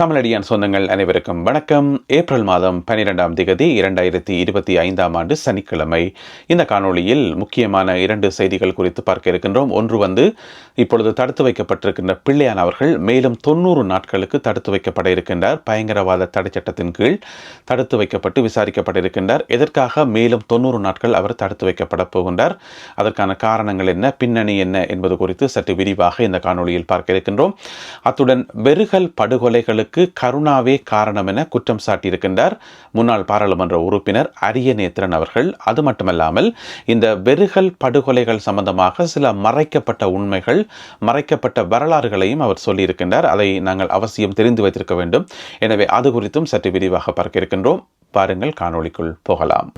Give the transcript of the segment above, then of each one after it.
தமிழடியான் சொந்தங்கள் அனைவருக்கும் வணக்கம். ஏப்ரல் மாதம் பனிரெண்டாம் திகதி இரண்டாயிரத்தி இருபத்தி ஐந்தாம் ஆண்டு சனிக்கிழமை. இந்த காணொளியில் முக்கியமான இரண்டு செய்திகள் குறித்து பார்க்க இருக்கின்றோம். ஒன்று வந்து இப்பொழுது தடுத்து வைக்கப்பட்டிருக்கின்ற பிள்ளையான் அவர்கள் மேலும் தொண்ணூறு நாட்களுக்கு தடுத்து வைக்கப்பட இருக்கின்றார். பயங்கரவாத தடை சட்டத்தின் கீழ் தடுத்து வைக்கப்பட்டு விசாரிக்கப்பட இருக்கின்றார். எதற்காக மேலும் தொண்ணூறு நாட்கள் அவர் தடுத்து வைக்கப்பட போகின்றார்? அதற்கான காரணங்கள் என்ன? பின்னணி என்ன என்பது குறித்து சற்று விரிவாக இந்த காணொளியில் பார்க்க இருக்கின்றோம். அத்துடன் வெறுகல் படுகொலைகளுக்கு கருணாவே காரணம் என குற்றம் சாட்டியிருக்கின்றார். முன்னாள் பாராளுமன்ற உறுப்பினர் அரியநேத்திரன் அவர்கள். அது மட்டுமல்லாமல் இந்த வெறுகல் படுகொலைகள் சம்பந்தமாக சில மறைக்கப்பட்ட உண்மைகள் மறைக்கப்பட்ட வரலாறுகளையும் அவர் சொல்லியிருக்கின்றார். அதை நாங்கள் அவசியம் தெரிந்து வைத்திருக்க வேண்டும். எனவே அது குறித்தும் சற்று விரிவாக பார்க்க இருக்கின்றோம். பாருங்கள் காணொளிக்குள் போகலாம்.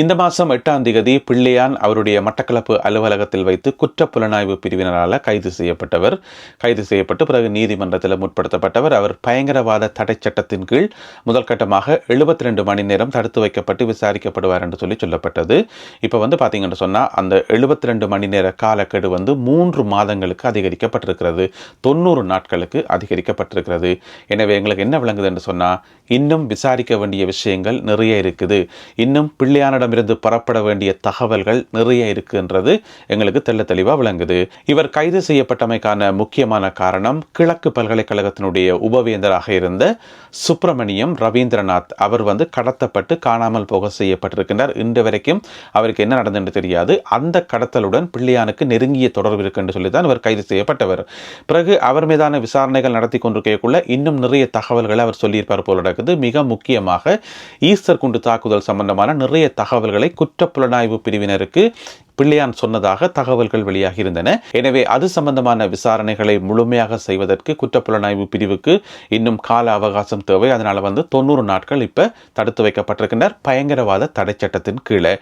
இந்த மாதம் எட்டாம் தேதி பிள்ளையான் அவருடைய மட்டக்களப்பு அலுவலகத்தில் வைத்து குற்ற புலனாய்வு பிரிவினரால் கைது செய்யப்பட்டவர். கைது செய்யப்பட்டு பிறகு நீதிமன்றத்தில் முற்படுத்தப்பட்டவர். அவர் பயங்கரவாத தடை சட்டத்தின் கீழ் முதல் கட்டமாக எழுபத்தி ரெண்டு மணி நேரம் தடுத்து வைக்கப்பட்டு விசாரிக்கப்படுவார் என்று சொல்லி சொல்லப்பட்டது. இப்போ வந்து பார்த்தீங்கன்னு சொன்னால் அந்த எழுபத்தி ரெண்டு மணி நேர காலக்கெடு வந்து மூன்று மாதங்களுக்கு அதிகரிக்கப்பட்டிருக்கிறது. தொண்ணூறு நாட்களுக்கு அதிகரிக்கப்பட்டிருக்கிறது. எனவே எங்களுக்கு என்ன விளங்குது என்று சொன்னால் இன்னும் விசாரிக்க வேண்டிய விஷயங்கள் நிறைய இருக்குது. இன்னும் பிள்ளையானிடம் அவரிடமிருந்து பரப்பட வேண்டிய தகவல்கள் நிறைய இருக்குன்றது எங்களுக்கு தெள்ள தெளிவாக விளங்குது. இவர் கைது செய்யப்பட்டமைக்கான முக்கியமான காரணம் கிழக்கு பல்கலைக்கழகத்தினுடைய உபவேந்தராக இருந்த சுப்பிரமணியம் ரவீந்திரநாத். அவர் வந்து கடத்தப்பட்டு காணாமல் போக செய்யப்பட்டிருக்கின்றார். இன்று வரைக்கும் அவருக்கு என்ன நடந்தது தெரியாது. அந்த கடத்தலுடன் பிள்ளையானுக்கு நெருங்கிய தொடர்பு இருக்கு என்று சொல்லி தான் இவர் கைது செய்யப்பட்டவர். பிறகு அவர் மீதான விசாரணைகள் நடத்தி கொண்டிருக்கக்குள்ள இன்னும் நிறைய தகவல்களை அவர் சொல்லியிருப்பார் போல நடக்குது. மிக முக்கியமாக ஈஸ்டர் குண்டு தாக்குதல் சம்பந்தமான நிறைய தகவல் தகவல்களை குற்றப்புலனாய்வு பிரிவினருக்கு பிள்ளையான் சொன்னதாக தகவல்கள் வெளியாகியிருந்தன. எனவே அது சம்பந்தமான விசாரணைகளை முழுமையாக செய்வதற்கு குற்றப்புலனாய்வு பிரிவுக்கு இன்னும் கால அவகாசம் தேவை. அதனால வந்து தொண்ணூறு நாட்கள் இப்ப தடுத்து வைக்கப்பட்டிருக்கின்றார் பயங்கரவாத தடை சட்டத்தின் கீழே.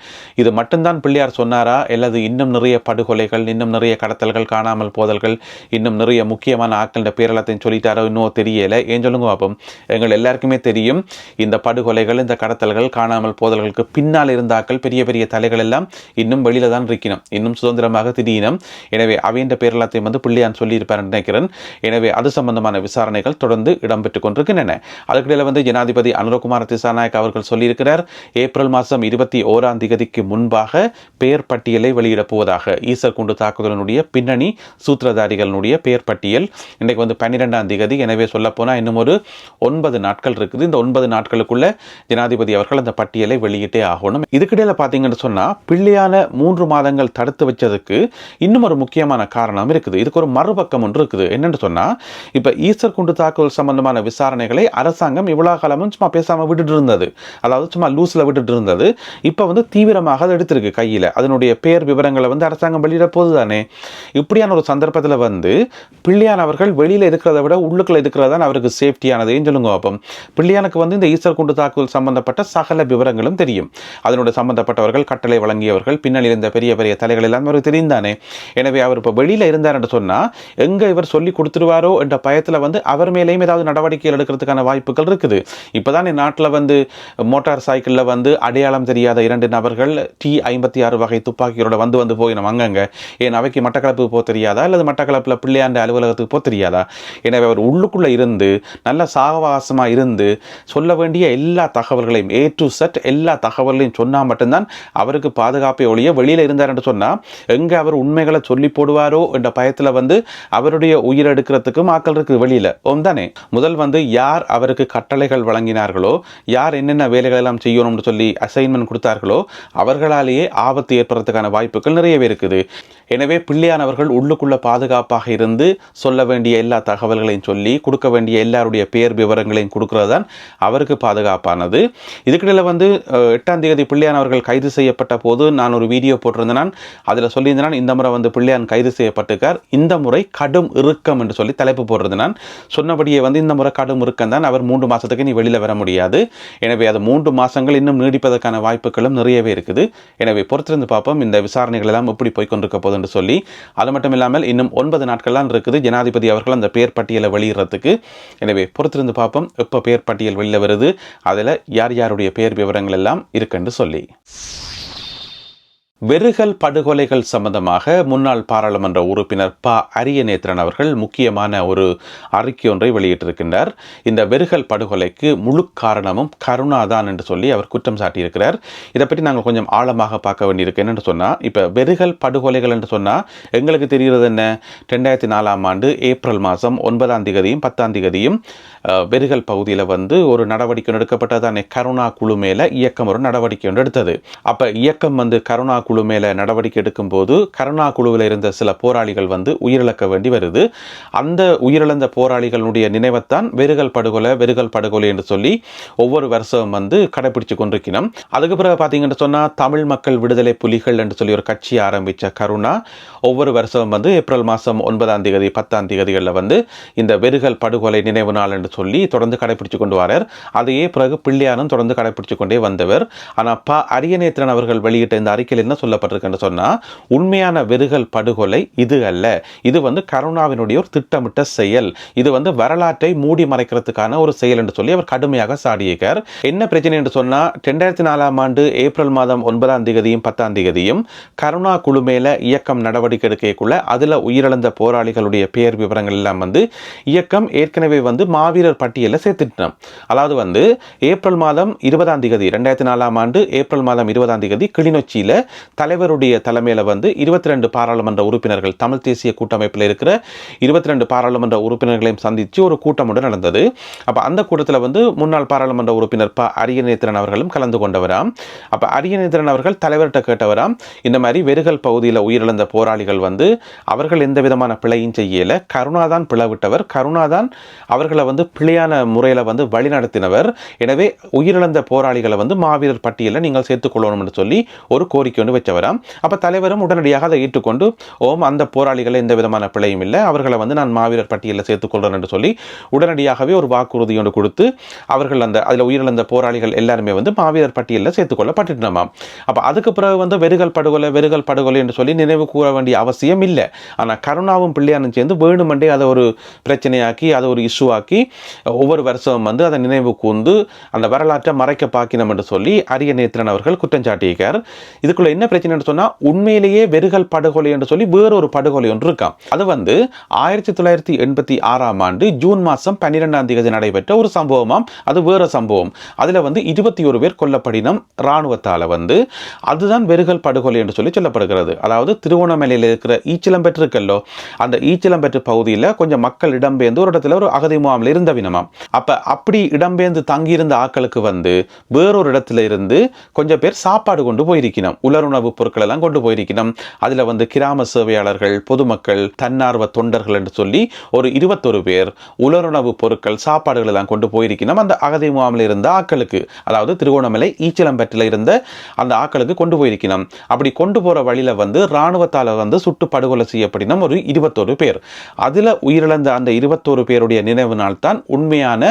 இது மட்டும்தான் பிள்ளையார் சொன்னாரா? அல்லது இன்னும் நிறைய படுகொலைகள் இன்னும் நிறைய கடத்தல்கள் காணாமல் போதல்கள் இன்னும் நிறைய முக்கியமான ஆட்கள பேரலத்தையும் சொல்லிட்டாரோ இன்னும் தெரியல. ஏன் சொல்லுங்க பாப்போம். எங்கள் எல்லாருக்குமே தெரியும் இந்த படுகொலைகள் இந்த கடத்தல்கள் காணாமல் போதல்களுக்கு பின்னால் இருந்தாக்கள் பெரிய பெரிய தலைகள் எல்லாம் இன்னும் வெளியில தான் இருக்கணும் இன்னும் சுதந்திரமாக திடீனம். எனவே அவையின் பேரலத்தையும் வந்து பிள்ளையான் சொல்லியிருப்பார் நினைக்கிறேன். எனவே அது சம்பந்தமான விசாரணைகள் தொடர்ந்து இடம்பெற்றுக் கொண்டிருக்கின்றன. அதுக்கிடையில் வந்து ஜனாதிபதி அனுரகுமார திசாநாயக் அவர்கள் சொல்லியிருக்கிறார் ஏப்ரல் மாதம் இருபத்தி ஓராம் திகதிக்கு முன்பாக பெயர் பட்டியலை வெளியிடப் போவதாக ஈசர் குண்டு தாக்குதலினுடைய பின்னணி சூத்திரதாரிகளினுடைய பெயர் பட்டியல். இன்றைக்கு வந்து பன்னிரெண்டாம் திகதி. எனவே சொல்லப்போனால் இன்னும் ஒரு ஒன்பது நாட்கள் இருக்குது. இந்த ஒன்பது நாட்களுக்குள்ள ஜனாதிபதி அவர்கள் அந்த பட்டியலை வெளியிட்டே ஆகணும். இதுக்கிடையில் பார்த்தீங்கன்னு சொன்னால் பிள்ளையான மூன்று மாதங்கள் தடுத்து வச்சதுக்கு இன்னும் ஒரு முக்கியமான காரணம் இருக்குது. இதுக்கு ஒரு மறுபக்கம் ஒன்று இருக்குது. என்னென்னு சொன்னால் இப்போ ஈஸ்டர் குண்டு தாக்குதல் சம்பந்தமான விசாரணைகளை அரசாங்கம் இவ்வளோ காலமும் சும்மா பேசாமல் விட்டுட்டு இருந்தது அதாவது சும்மா லூஸில் விட்டுட்டு இருந்தது இப்போ வந்து தீவிரமாக அதை எடுத்திருக்கு கையில். அதனுடைய பேர் விவரங்களை வந்து அரசாங்கம் வெளியிட போது தானே இப்படியான ஒரு சந்தர்ப்பத்தில் வந்து பிள்ளையான் அவர்கள் வெளியில் இருக்கிறத விட உள்ளுக்குள்ள இருக்கிறது தான் அவருக்கு சேஃப்டியானதுன்னு சொல்லுங்க அப்போ பிள்ளையானுக்கு வந்து இந்த ஈஸ்டர் குண்டு தாக்குதல் சம்பந்தப்பட்ட சகல விவரங்களும் தெரியும். அதனுடைய சம்பந்தப்பட்டவர்கள் கட்டளை வழங்கியவர்கள் பின்னணி இருந்த பெரிய பெரிய தலைகள் எல்லாம் அவருக்கு தெரிந்தானே? எனவே அவர் இப்போ வெளியில் இருந்தார் என்று சொன்னால் எங்கே இவர் சொல்லி கொடுத்துருவாரோ என்ற பயத்தில் வந்து அவர் மேலேயும் ஏதாவது நடவடிக்கைகள் எடுக்கிறதுக்கான வாய்ப்புகள் இருக்குது. இப்போ தான் நாட்டில் வந்து மோட்டார் சைக்கிளில் வந்து அடையாளம் தெரியாத இரண்டு நபர்கள் டி ஐம்பத்தி ஆறு வகை துப்பாக்கியோட வந்து வந்து போய் நம்ம ஏன் அவைக்கு மட்டக்களப்புக்கு போக தெரியாதா? அல்லது மட்டக்களப்பில் பிள்ளையாண்ட அலுவலகத்துக்கு போக தெரியாதா? எனவே அவர் உள்ளுக்குள்ளே இருந்து நல்ல சாகவாசமாக இருந்து சொல்ல வேண்டிய எல்லா தகவல்களையும் ஏ டு செட் எல்லா தகவல்களையும் சொன்னால் மட்டும்தான் அவருக்கு பாதுகாப்பை ஒழிய வெளியில் இருந்தார் என்று சொன்னால் எங்கே அவர் உண்மைகளை சொல்லி போடுவாரோ என்ற பயத்தில் வந்து அவருடைய உயிர் எடுக்கிறதுக்கும் ஆக்கள் இருக்குது வெளியில். தானே? முதல் வந்து யார் அவருக்கு கட்டளைகள் வழங்கினார்களோ யார் என்னென்ன வேலைகள் எல்லாம் செய்யணும்னு சொல்லி அசைன்மெண்ட் கொடுத்தார்களோ அவர்களாலேயே ஆபத்து ஏற்படுறதுக்கான வாய்ப்புகள் நிறையவே இருக்குது. எனவே பிள்ளையானவர்கள் உள்ளுக்குள்ள பாதுகாப்பாக இருந்து சொல்ல வேண்டிய எல்லா தகவல்களையும் சொல்லி கொடுக்க வேண்டிய எல்லாருடைய பேர் விவரங்களையும் கொடுக்கறது தான் அவருக்கு பாதுகாப்பானது. இதுக்கிடையில் வந்து எட்டாம் தேதி பிள்ளையானவர்கள் கைது செய்யப்பட்ட போது நான் ஒரு வீடியோ போட்டு போட்டிருந்தேன் அதில் சொல்லியிருந்தேன் இந்த முறை வந்து பிள்ளையான் கைது செய்யப்பட்டிருக்கார். இந்த முறை கடும் இறுக்கம் என்று சொல்லி தலைப்பு போடுறது நான் சொன்னபடியே வந்து இந்த முறை கடும் இறுக்கம் தான் அவர் மூன்று மாதத்துக்கு நீ வெளியில் வர முடியாது. எனவே அது மூன்று மாதங்கள் இன்னும் நீடிப்பதற்கான வாய்ப்புகளும் நிறையவே இருக்குது. எனவே பொறுத்திருந்து பார்ப்போம் இந்த விசாரணைகள் எல்லாம் எப்படி போய்க்கொண்டிருக்க போகுது என்று சொல்லி. அது மட்டும் இல்லாமல் இன்னும் ஒன்பது நாட்கள்லாம் இருக்குது ஜனாதிபதி அவர்கள் அந்த பேர் பட்டியலை வெளியிடுறதுக்கு எனவே பொறுத்திருந்து பார்ப்போம் எப்போ பேர் பட்டியல் வெளியில் வருது அதில் யார் யாருடைய பேர் விவரங்கள் எல்லாம் இருக்குன்னு சொல்லி. வெறுகல் படுகொலைகள் சம்பந்தமாக முன்னாள் பாராளுமன்ற உறுப்பினர் ப. அரியநேத்திரன் அவர்கள் முக்கியமான ஒரு அறிக்கை ஒன்றை வெளியிட்டிருக்கின்றார். இந்த வெறுகல் படுகொலைக்கு முழு காரணமும் கருணாதான் என்று சொல்லி அவர் குற்றம் சாட்டியிருக்கிறார். இதை பற்றி நாங்கள் கொஞ்சம் ஆழமாக பார்க்க வேண்டியிருக்கு. என்னென்னு சொன்னால் இப்போ வெறுகல் படுகொலைகள் என்று சொன்னால் எங்களுக்கு தெரிகிறது என்ன? ரெண்டாயிரத்தி நாலாம் ஆண்டு ஏப்ரல் மாதம் ஒன்பதாம் திகதியும் பத்தாம் திகதியும் வெறுகல் பகுதியில் வந்து ஒரு நடவடிக்கை எடுக்கப்பட்டதானே கருணா குழு மேலே இயக்கம் ஒரு நடவடிக்கை ஒன்று எடுத்தது. அப்போ இயக்கம் வந்து கருணா குழு மேலே நடவடிக்கை எடுக்கும்போது கருணா குழுவில் இருந்த சில போராளிகள் வந்து உயிரிழக்க வேண்டி வருது. அந்த உயிரிழந்த போராளிகளுடைய நினைவைத்தான் வெறுகல் படுகொலை வெறுகல் படுகொலை என்று சொல்லி ஒவ்வொரு வருஷம் வந்து கடைபிடிச்சு கொண்டிருக்கணும் அதுக்கு பிறகு பார்த்தீங்கன்னு சொன்னால் தமிழ் மக்கள் விடுதலை புலிகள் என்று சொல்லி ஒரு கட்சி ஆரம்பித்த கருணா ஒவ்வொரு வருஷம் வந்து ஏப்ரல் மாதம் ஒன்பதாம் தேதி பத்தாம் தேதிகளில் வந்து இந்த வெறுகல் படுகொலை நினைவு நாள் என்று சொல்லி தொடர்ந்து கடைபிடிச்சு கொண்டு வரார். அதையே பிறகு பிள்ளையாரும் தொடர்ந்து கடைபிடிச்சு கொண்டே வந்தவர். ஆனால் ப அரியநேத்திரன் அவர்கள் வெளியிட்ட இந்த அறிக்கையில் என்ன சொல்லப்பட்டிருக்குன்னு சொன்னால் உண்மையான வெறுகல் படுகொலை இது அல்ல. இது வந்து கருணாவினுடைய ஒரு திட்டமிட்ட செயல். இது வந்து வரலாற்றை மூடி மறைக்கிறதுக்கான ஒரு செயல் என்று சொல்லி அவர் கடுமையாக சாடியிருக்கார். என்ன பிரச்சனை என்று சொன்னால் ரெண்டாயிரத்தி நாலாம் ஆண்டு ஏப்ரல் மாதம் ஒன்பதாம் தேதியும் பத்தாம் தேதியும் கருணா குழு மேல இயக்கம் நடவடிக்கை எடுக்கக்குள்ள அதில் உயிரிழந்த போராளிகளுடைய பெயர் விவரங்கள் எல்லாம் வந்து இயக்கம் ஏற்கனவே வந்து மாவீரர் பட்டியலில் சேர்த்துட்டோம். அதாவது வந்து ஏப்ரல் மாதம் இருபதாம் தேதி ரெண்டாயிரத்தி நாலாம் ஆண்டு ஏப்ரல் மாதம் இருபதாம் தேதி கிளிநொச்சியில் தலைவருடைய தலைமையில் வந்து இருபத்தி ரெண்டு பாராளுமன்ற உறுப்பினர்கள் தமிழ் தேசிய கூட்டமைப்பில் இருக்கிற இருபத்தி ரெண்டு பாராளுமன்ற உறுப்பினர்களையும் சந்தித்து ஒரு கூட்டம் ஒன்று நடந்தது. அப்போ அந்த கூட்டத்தில் வந்து முன்னாள் பாராளுமன்ற உறுப்பினர் ப. அரியநேத்திரன் அவர்களும் கலந்து கொண்டவராம். அப்போ அரியநேத்திரன் அவர்கள் தலைவர்கிட்ட கேட்டவராம் இந்த மாதிரி வெறுகல் பகுதியில் உயிரிழந்த போராளிகள் வந்து அவர்கள் எந்த விதமான பிழையும் செய்யலை கருணாதான் பிளவிட்டவர் கருணாதான் அவர்களை வந்து பிழையான முறையில் வந்து வழிநடத்தினவர் எனவே உயிரிழந்த போராளிகளை வந்து மாவீரர் பட்டியலில் நீங்கள் சேர்த்துக்கொள்ளணும் என்று சொல்லி ஒரு கோரிக்கை ஒன்று வச்சவராம். அப்போ தலைவரும் உடனடியாக அதை ஏற்றுக்கொண்டு ஓம் அந்த போராளிகளை எந்த விதமான பிழையும் இல்லை. அவர்களை வந்து நான் மாவீரர் பட்டியலில் சேர்த்துக்கொள்கிறேன் என்று சொல்லி உடனடியாகவே ஒரு வாக்குறுதி ஒன்று கொடுத்து அவர்கள் அந்த அதில் உயிரிழந்த போராளிகள் எல்லாருமே வந்து மாவீரர் பட்டியலில் சேர்த்துக்கொள்ளப்பட்டுட்டோமாம் அப்போ அதுக்கு பிறகு வந்து வெறுகல் படுகொலை வெறுகல் படுகொலை என்று சொல்லி நினைவு கூற வேண்டிய அவசியம் இல்லை. ஆனால் கருணாவும் பிள்ளையானும் சேர்ந்து வேணுமெண்டே அதை ஒரு பிரச்சனையாக்கி அதை ஒரு இஷ்யூ ஆக்கி ஒவ்வொரு வருஷமும் வந்து அதை நினைவு கூர்ந்து அந்த வரலாற்றை மறைக்க பார்க்கணும் என்று சொல்லி அரிய நேத்திரன் அவர்கள் குற்றம் சாட்டியிருக்கார். இதுக்குள்ள என்ன என்ன பிரச்சனைன்னு சொன்னால் உண்மையிலேயே வெறுகல் படுகொலை என்று சொல்லி வேறொரு படுகொலை ஒன்று இருக்காம். அது வந்து ஆயிரத்தி தொள்ளாயிரத்தி எண்பத்தி ஆறாம் ஆண்டு ஜூன் மாதம் பன்னிரெண்டாம் தேதி நடைபெற்ற ஒரு சம்பவமாம். அது வேற சம்பவம். அதில் வந்து இருபத்தி ஒரு பேர் கொல்லப்படினம் இராணுவத்தால் வந்து அதுதான் வெறுகல் படுகொலை என்று சொல்லி சொல்லப்படுகிறது. அதாவது திருவோணமலையில் இருக்கிற ஈச்சிலம்பெற்று இருக்கல்லோ அந்த ஈச்சிலம்பெற்று பகுதியில் கொஞ்சம் மக்கள் இடம்பெயர்ந்து ஒரு இடத்துல ஒரு அகதி முகாமில் இருந்த வினமாம் அப்போ அப்படி இடம்பெயர்ந்து தங்கியிருந்த ஆக்களுக்கு வந்து வேறொரு இடத்துல இருந்து கொஞ்சம் பேர் சாப்பாடு கொண்டு போயிருக்கணும் உலருண உணவுப் பொருட்கள் எல்லாம் கொண்டு போயிருக்கணும். அதில் வந்து கிராம சேவையாளர்கள் பொதுமக்கள் தன்னார்வ தொண்டர்கள் என்று சொல்லி ஒரு இருபத்தொரு பேர் உலருணவு பொருட்கள் சாப்பாடுகள் எல்லாம் கொண்டு போயிருக்கணும். அந்த அகதி முகாமில் இருந்த ஆக்களுக்கு அதாவது திருகோணமலை ஈச்சலம்பட்டில் இருந்த அந்த ஆக்களுக்கு கொண்டு போயிருக்கணும். அப்படி கொண்டு போகிற வழியில் வந்து இராணுவத்தால் வந்து சுட்டு படுகொலை செய்யப்படினும் ஒரு இருபத்தொரு பேர். அதில் உயிரிழந்த அந்த இருபத்தொரு பேருடைய நினைவு நாள் தான் உண்மையான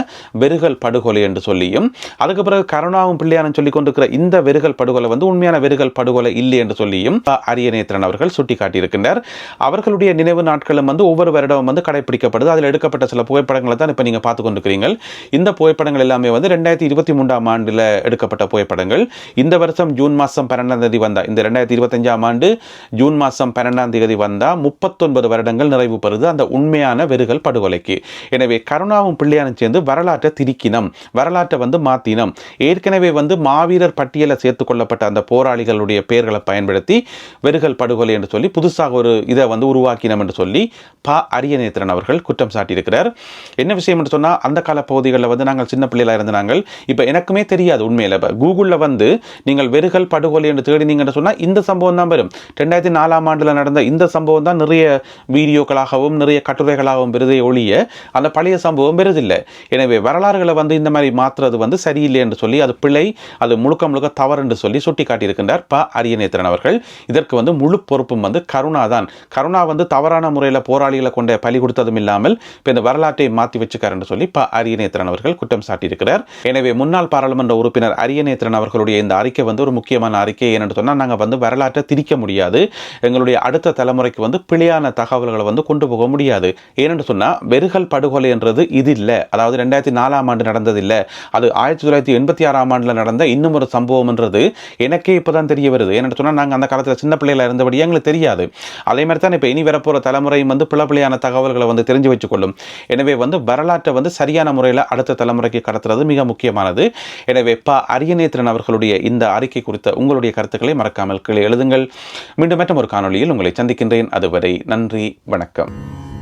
வெறுகல் படுகொலை என்று சொல்லியும் அதுக்கு பிறகு கருணாவும் பிள்ளையானு சொல்லி கொண்டிருக்கிற இந்த வெறுகல் படுகொலை வந்து உண்மையான வெறுகல் படுகொலை இல்லை என்று சொல்லியும் அரியநேத்திரன் அவர்கள் சுட்டிக்காட்டியிருக்கின்றார். அவர்களுடைய நினைவு நாட்களும் வந்து ஒவ்வொரு வருடமும் வந்து கடைபிடிக்கப்படுது அதில் எடுக்கப்பட்ட சில புகைப்படங்களை தான் இப்போ நீங்கள் பார்த்து கொண்டிருக்கிறீங்க இந்த புகைப்படங்கள் எல்லாமே வந்து ரெண்டாயிரத்தி இருபத்தி மூன்றாம் ஆண்டில் எடுக்கப்பட்ட புகைப்படங்கள். இந்த வருஷம் ஜூன் மாதம் பன்னெண்டாம் தேதி வந்தா இந்த ரெண்டாயிரத்தி இருபத்தஞ்சாம் ஆண்டு ஜூன் மாதம் பன்னெண்டாம் தேதி வந்தால் முப்பத்தொன்பது வருடங்கள் நிறைவு பெறுது. அந்த உண்மையான வெறுகள் படுகொலைக்கு. எனவே கருணாவும் பிள்ளையானும் சேர்ந்து வரலாற்றை திரிக்கினம். வரலாற்றை வந்து மாற்றினம் ஏற்கனவே வந்து மாவீரர் பட்டியலை சேர்த்து கொள்ளப்பட்ட அந்த போராளிகளுடைய பெயர்களை பயன்படுத்தி வெறுகல் படுகொலை என்று சொல்லி புதுசாக ஒரு இதை வந்து உருவாக்கினோம் என்று சொல்லி ப அரியநேத்திரன் அவர்கள் குற்றம் சாட்டியிருக்கிறார். என்ன விஷயம் என்று சொன்னால் அந்த கால பகுதிகளில் வந்து நாங்கள் சின்ன பிள்ளைகளாக இருந்த நாங்கள் இப்போ எனக்குமே தெரியாது உண்மையில். இப்போ கூகுளில் வந்து நீங்கள் வெறுகல் படுகொலை என்று தேடினீங்கன்னு சொன்னால் இந்த சம்பவம் தான் வரும். ரெண்டாயிரத்தி நாலாம் ஆண்டில் நடந்த இந்த சம்பவம் தான் நிறைய வீடியோக்களாகவும் நிறைய கட்டுரைகளாகவும் வருதே ஒழிய அந்த பழைய சம்பவம் வருதில்லை எனவே வரலாறுகளை வந்து இந்த மாதிரி மாற்றுறது வந்து சரியில்லை என்று சொல்லி அது பிழை அது முழுக்க முழுக்க தவறு என்று சொல்லி சுட்டி காட்டியிருக்கின்றார் ப ஆரியநேத்திரன் அவர்கள். இதற்கு வந்து முழு பொறுப்பும் வந்து கருணா தான் கருணா வந்து தவறான முறையில் போராளிகளை கொண்ட பலி கொடுத்ததும் இல்லாமல் இப்போ இந்த வரலாற்றை மாற்றி வச்சுக்காருன்னு சொல்லி ப அரியநேத்திரன் அவர்கள் குற்றம் சாட்டியிருக்கிறார். எனவே முன்னாள் பாராளுமன்ற உறுப்பினர் அரியநேத்திரன் அவர்களுடைய இந்த அறிக்கை வந்து ஒரு முக்கியமான அறிக்கை. ஏன்னு சொன்னால் நாங்கள் வந்து வரலாற்றை திரிக்க முடியாது. எங்களுடைய அடுத்த தலைமுறைக்கு வந்து பிழையான தகவல்களை வந்து கொண்டு போக முடியாது. ஏனென்று சொன்னால் வெறுகல் படுகொலை என்றது இது இல்லை. அதாவது ரெண்டாயிரத்தி நாலாம் ஆண்டு நடந்தது இல்லை. அது ஆயிரத்தி தொள்ளாயிரத்தி எண்பத்தி ஆறாம் ஆண்டில் நடந்த இன்னும் ஒரு சம்பவம்ன்றது எனக்கே இப்போ தான் தெரிய வருது. ஏன்னு சொன்னால் நாங்கள் அந்த காலத்தில் சின்ன பிள்ளையில இருந்தபடி எங்களுக்கு தெரியாது. அதே மாதிரி தான் இப்போ இனி வரப்போகிற தலைமுறையும் வந்து பிள்ளை பிள்ளையான தகவல்களை வந்து தெரிஞ்சு வச்சுக்கொள்ளும். எனவே வந்து வரலாற்றை வந்து சரியான முறையில் அடுத்த தலைமுறைக்கு கடத்துறது மிக முக்கியமானது. எனவே ப. அரியநேத்திரன் அவர்களுடைய இந்த அறிக்கை குறித்த உங்களுடைய கருத்துக்களை மறக்காமல் கீழே எழுதுங்கள். மீண்டும் மற்றும் ஒரு காணொலியில் உங்களை சந்திக்கின்றேன். அதுவரை நன்றி வணக்கம்.